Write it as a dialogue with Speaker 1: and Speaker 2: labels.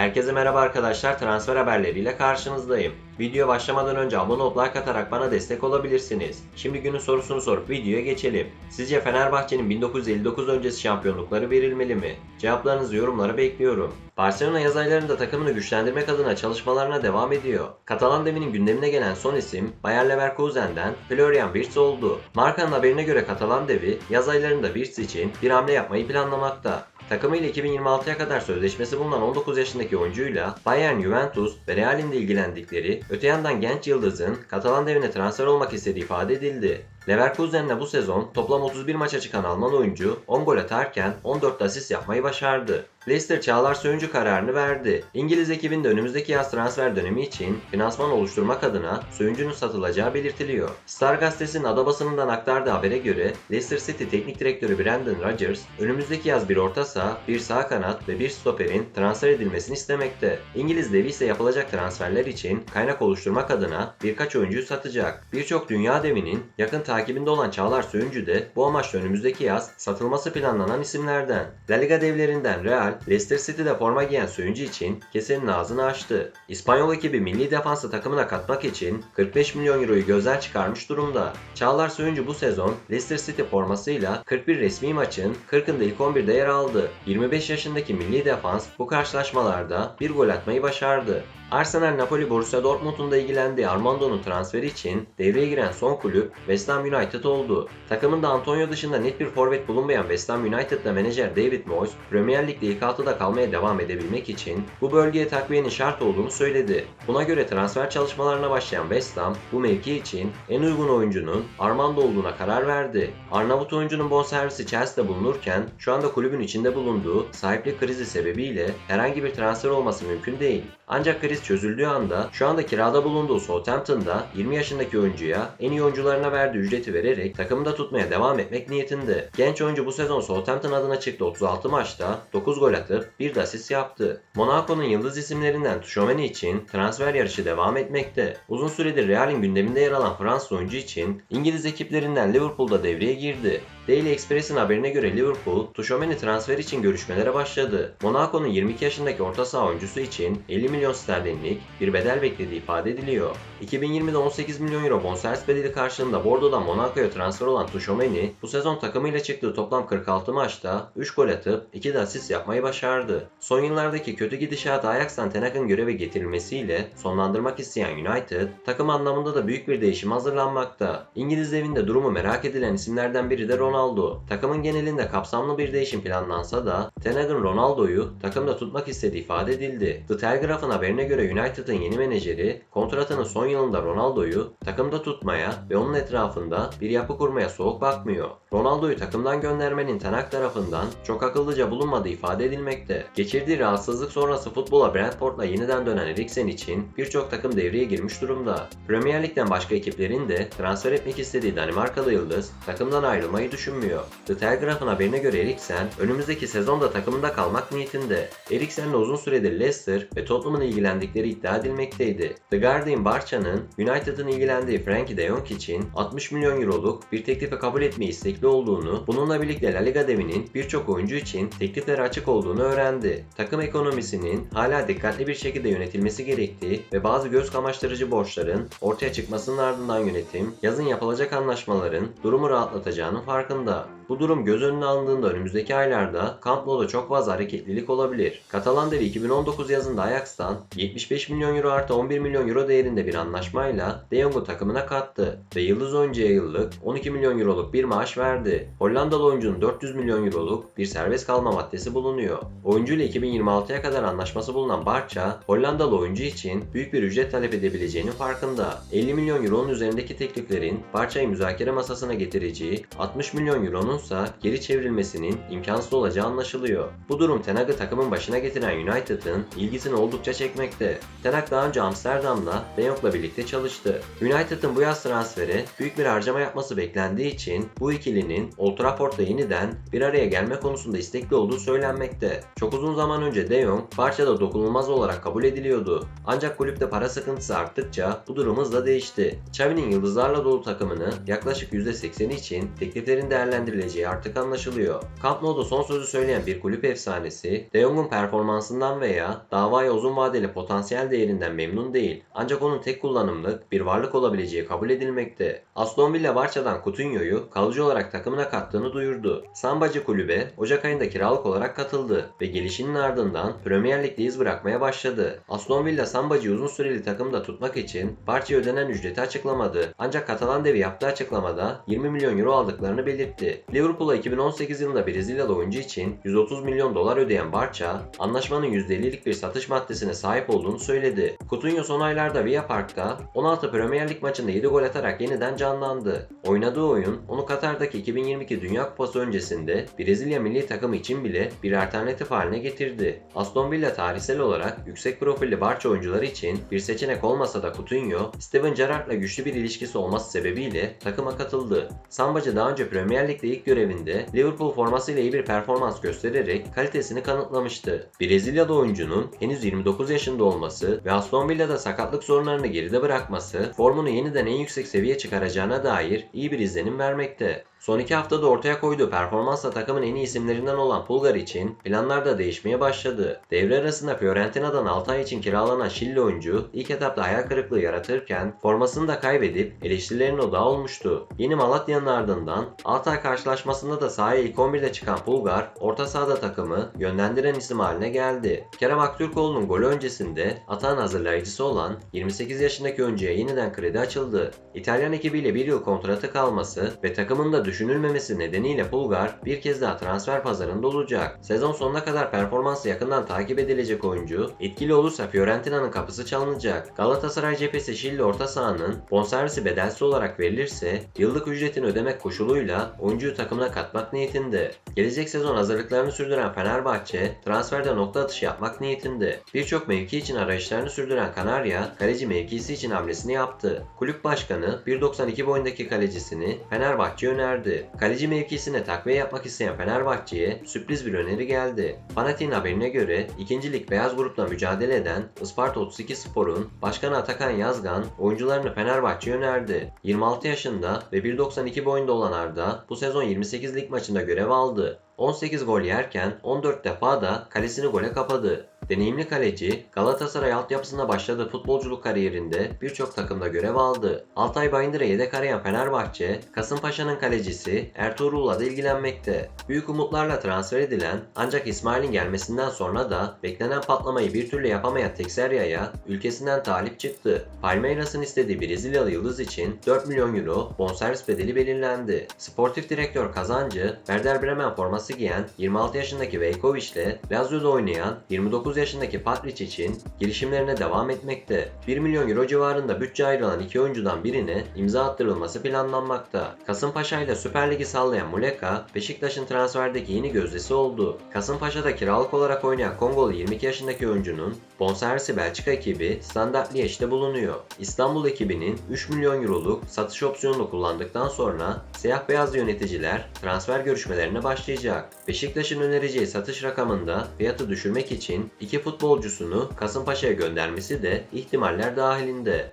Speaker 1: Herkese merhaba arkadaşlar. Transfer haberleriyle karşınızdayım. Video başlamadan önce abone olup like atarak bana destek olabilirsiniz. Şimdi günün sorusunu sorup videoya geçelim. Sizce Fenerbahçe'nin 1959 öncesi şampiyonlukları verilmeli mi? Cevaplarınızı yorumlara bekliyorum. Barcelona yaz aylarında takımını güçlendirmek adına çalışmalarına devam ediyor. Katalan devinin gündemine gelen son isim Bayer Leverkusen'den Florian Wirtz oldu. Markanın haberine göre Katalan devi yaz aylarında Wirtz için bir hamle yapmayı planlamakta. Takımıyla 2026'ya kadar sözleşmesi bulunan 19 yaşındaki oyuncuyla Bayern, Juventus ve Real'in de ilgilendikleri, öte yandan genç yıldızın Katalan devine transfer olmak istediği ifade edildi. Leverkusen'le bu sezon toplam 31 maça çıkan Alman oyuncu 10 gol atarken 14 asist yapmayı başardı. Leicester Çağlar Söyüncü kararını verdi. İngiliz ekibin de önümüzdeki yaz transfer dönemi için finansman oluşturmak adına Söyüncü'nün satılacağı belirtiliyor. Star gazetesinin ada basınından aktardığı habere göre Leicester City teknik direktörü Brendan Rodgers önümüzdeki yaz bir orta saha, bir sağ kanat ve bir stoperin transfer edilmesini istemekte. İngiliz devi ise yapılacak transferler için kaynak oluşturmak adına birkaç oyuncuyu satacak. Birçok dünya devinin yakın takibinde olan Çağlar Söyüncü de bu amaçla önümüzdeki yaz satılması planlanan isimlerden. La Liga devlerinden Real, Leicester City'de forma giyen Söyüncü için kesenin ağzını açtı. İspanyol ekibi milli defansı takımına katmak için 45 milyon euroyu gözden çıkarmış durumda. Çağlar Söyüncü bu sezon Leicester City formasıyla 41 resmi maçın 40'ında ilk 11'de yer aldı. 25 yaşındaki milli defans bu karşılaşmalarda bir gol atmayı başardı. Arsenal Napoli Borussia Dortmund'un da ilgilendiği Armando'nun transferi için devreye giren son kulüp West Ham United oldu. Takımında Antonio dışında net bir forvet bulunmayan West Ham United'da menajer David Moyes, Premier Lig'de ilk altıda kalmaya devam edebilmek için bu bölgeye takviyenin şart olduğunu söyledi. Buna göre transfer çalışmalarına başlayan West Ham bu mevki için en uygun oyuncunun Armando olduğuna karar verdi. Arnavut oyuncunun bonservisi Chelsea'de bulunurken şu anda kulübün içinde bulunduğu sahiplik krizi sebebiyle herhangi bir transfer olması mümkün değil. Ancak kriz çözüldüğü anda şu anda kirada bulunduğu Southampton'da 20 yaşındaki oyuncuya en iyi oyuncularına verdiği ücreti vererek takımda tutmaya devam etmek niyetinde. Genç oyuncu bu sezon Southampton adına çıktı 36 maçta 9 gol atıp bir de asist yaptı. Monaco'nun yıldız isimlerinden Tchouameni için transfer yarışı devam etmekte. Uzun süredir Real'in gündeminde yer alan Fransız oyuncu için İngiliz ekiplerinden Liverpool'da devreye girdi. Daily Express'in haberine göre Liverpool, Tchouameni transfer için görüşmelere başladı. Monaco'nun 22 yaşındaki orta saha oyuncusu için 50 milyon sterlinlik bir bedel beklediği ifade ediliyor. 2020'de 18 milyon euro bonservis bedeli karşılığında Bordeaux'dan Monaco'ya transfer olan Tchouameni, bu sezon takımıyla çıktığı toplam 46 maçta 3 gol atıp 2 de asist yapmayı başardı. Son yıllardaki kötü gidişatı Ajax'tan Ten Hag'ın göreve getirilmesiyle sonlandırmak isteyen United, takım anlamında da büyük bir değişim hazırlanmakta. İngiliz devinde durumu merak edilen isimlerden biri de Ronaldo. Takımın genelinde kapsamlı bir değişim planlansa da Ten Hag'ın Ronaldo'yu takımda tutmak istediği ifade edildi. The Telegraph'ın haberine göre United'ın yeni menajeri kontratının son yılında Ronaldo'yu takımda tutmaya ve onun etrafında bir yapı kurmaya soğuk bakmıyor. Ronaldo'yu takımdan göndermenin Ten Hag tarafından çok akıllıca bulunmadığı ifade edilmekte. Geçirdiği rahatsızlık sonrası futbola Brentford'la yeniden dönen Eriksen için birçok takım devreye girmiş durumda. Premier Lig'den başka ekiplerin de transfer etmek istediği Danimarkalı yıldız takımdan ayrılmayı düşünmüyor. The Telegraph'ın haberine göre Eriksen önümüzdeki sezonda takımında kalmak niyetinde. Eriksen'le uzun süredir Leicester ve Tottenham'ın ilgilendikleri iddia edilmekteydi. The Guardian Barça'nın United'ın ilgilendiği Frankie de Jong için 60 milyon euroluk bir teklifi kabul etmeyi istekli olduğunu, bununla birlikte La Liga devinin birçok oyuncu için tekliflere açık olduğunu öğrendi. Takım ekonomisinin hala dikkatli bir şekilde yönetilmesi gerektiği ve bazı göz kamaştırıcı borçların ortaya çıkmasının ardından yönetim, yazın yapılacak anlaşmaların durumu rahatlatacağının farkında. んだ。Bu durum göz önüne alındığında önümüzdeki aylarda Camp Nou'da çok fazla hareketlilik olabilir. Katalan devi 2019 yazında Ajax'tan 75 milyon euro artı 11 milyon euro değerinde bir anlaşmayla De Jong'u takımına kattı ve yıldız oyuncuya yıllık 12 milyon euroluk bir maaş verdi. Hollandalı oyuncunun 400 milyon euroluk bir serbest kalma maddesi bulunuyor. Oyuncu ile 2026'ya kadar anlaşması bulunan Barça, Hollandalı oyuncu için büyük bir ücret talep edebileceğinin farkında. 50 milyon euronun üzerindeki tekliflerin Barça'yı müzakere masasına getireceği 60 milyon euronun ise geri çevrilmesinin imkansız olacağı anlaşılıyor. Bu durum Ten Hag'ı takımın başına getiren United'ın ilgisini oldukça çekmekte. Ten Hag daha önce Amsterdam'la De Jong'la birlikte çalıştı. United'ın bu yaz transferi büyük bir harcama yapması beklendiği için bu ikilinin Old Trafford'da yeniden bir araya gelme konusunda istekli olduğu söylenmekte. Çok uzun zaman önce De Jong parçada dokunulmaz olarak kabul ediliyordu. Ancak kulüpte para sıkıntısı arttıkça bu durum hızla değişti. Xavi'nin yıldızlarla dolu takımını yaklaşık %80'i için tekliflerin değerlendirileceği olabileceği artık anlaşılıyor. Camp Nou'da son sözü söyleyen bir kulüp efsanesi, De Jong'un performansından veya davaya uzun vadeli potansiyel değerinden memnun değil. Ancak onun tek kullanımlık bir varlık olabileceği kabul edilmekte. Aston Villa Barça'dan Coutinho'yu kalıcı olarak takımına kattığını duyurdu. Sambacı kulübe Ocak ayında kiralık olarak katıldı ve gelişinin ardından Premier Lig'de iz bırakmaya başladı. Aston Villa Sambacı'yı uzun süreli takımda tutmak için Barça'ya ödenen ücreti açıklamadı. Ancak Katalan devi yaptığı açıklamada 20 milyon euro aldıklarını belirtti. Liverpool'a 2018 yılında Brezilyalı oyuncu için 130 milyon dolar ödeyen Barça, anlaşmanın %50'lik bir satış maddesine sahip olduğunu söyledi. Coutinho son aylarda Villa Park'ta 16 Premier Lig maçında 7 gol atarak yeniden canlandı. Oynadığı oyun onu Katar'daki 2022 Dünya Kupası öncesinde Brezilya milli takımı için bile bir alternatif haline getirdi. Aston Villa tarihsel olarak yüksek profilli Barça oyuncuları için bir seçenek olmasa da Coutinho, Steven Gerrard'la güçlü bir ilişkisi olması sebebiyle takıma katıldı. Sambacı daha önce Premier Lig'de ilk görevinde Liverpool formasıyla iyi bir performans göstererek kalitesini kanıtlamıştı. Brezilyalı oyuncunun henüz 29 yaşında olması ve Aston Villa'da sakatlık sorunlarını geride bırakması formunu yeniden en yüksek seviye çıkaracağına dair iyi bir izlenim vermekte. Son iki haftada ortaya koyduğu performansla takımın en iyi isimlerinden olan Pulgar için planlar da değişmeye başladı. Devre arasında Fiorentina'dan 6 ay için kiralanan Şili oyuncu ilk etapta hayal kırıklığı yaratırken formasını da kaybedip eleştirilerin odağı olmuştu. Yeni Malatya'nın ardından Altay karşılaşmasında da sahaya ilk 11'de çıkan Pulgar orta sahada takımı yönlendiren isim haline geldi. Kerem Aktürkoğlu'nun golü öncesinde atağın hazırlayıcısı olan 28 yaşındaki oyuncuya yeniden kredi açıldı. İtalyan ekibiyle bir yıl kontratı kalması ve takımın da düşünülmemesi nedeniyle Pulgar bir kez daha transfer pazarında olacak. Sezon sonuna kadar performansı yakından takip edilecek oyuncu, etkili olursa Fiorentina'nın kapısı çalınacak. Galatasaray cephesi Şilli orta sahanın bonservisi bedelsiz olarak verilirse yıllık ücretini ödemek koşuluyla oyuncuyu takımına katmak niyetinde. Gelecek sezon hazırlıklarını sürdüren Fenerbahçe transferde nokta atışı yapmak niyetinde. Birçok mevki için arayışlarını sürdüren Kanarya kaleci mevkisi için hamlesini yaptı. Kulüp başkanı 1.92 boyundaki kalecisini Fenerbahçe'ye önerdi. Kaleci mevkisine takviye yapmak isteyen Fenerbahçe'ye sürpriz bir öneri geldi. Fanatik'in haberine göre 2. Lig beyaz grupla mücadele eden Isparta 32 Spor'un başkanı Atakan Yazgan oyuncularını Fenerbahçe'ye önerdi. 26 yaşında ve 1.92 boyunda olan Arda bu sezon 28 lig maçında görev aldı. 18 gol yerken 14 defa da kalesini gole kapadı. Deneyimli kaleci Galatasaray altyapısında başladığı futbolculuk kariyerinde birçok takımda görev aldı. Altay Bayındır'a yedek arayan Fenerbahçe, Kasımpaşa'nın kalecisi Ertuğrul'la da ilgilenmekte. Büyük umutlarla transfer edilen ancak İsmail'in gelmesinden sonra da beklenen patlamayı bir türlü yapamayan Texeria'ya ülkesinden talip çıktı. Palmeiras'ın istediği Brezilyalı yıldız için 4 milyon euro bonservis bedeli belirlendi. Sportif direktör kazancı Werder Bremen forması giyen 26 yaşındaki Vejkovic ile Lazio'da oynayan 29 yaşındaki Patric için girişimlerine devam etmekte. 1 milyon euro civarında bütçe ayrılan iki oyuncudan birine imza attırılması planlanmakta. Kasımpaşa ile Süper Ligi sallayan Muleka, Beşiktaş'ın transferdeki yeni gözdesi oldu. Kasımpaşa'da kiralık olarak oynayan Kongolu 22 yaşındaki oyuncunun bonservisi Belçika ekibi Standard Liège'de bulunuyor. İstanbul ekibinin 3 milyon euroluk satış opsiyonunu kullandıktan sonra siyah beyaz yöneticiler transfer görüşmelerine başlayacak. Beşiktaş'ın önereceği satış rakamında fiyatı düşürmek için iki futbolcusunu Kasımpaşa'ya göndermesi de ihtimaller dahilinde.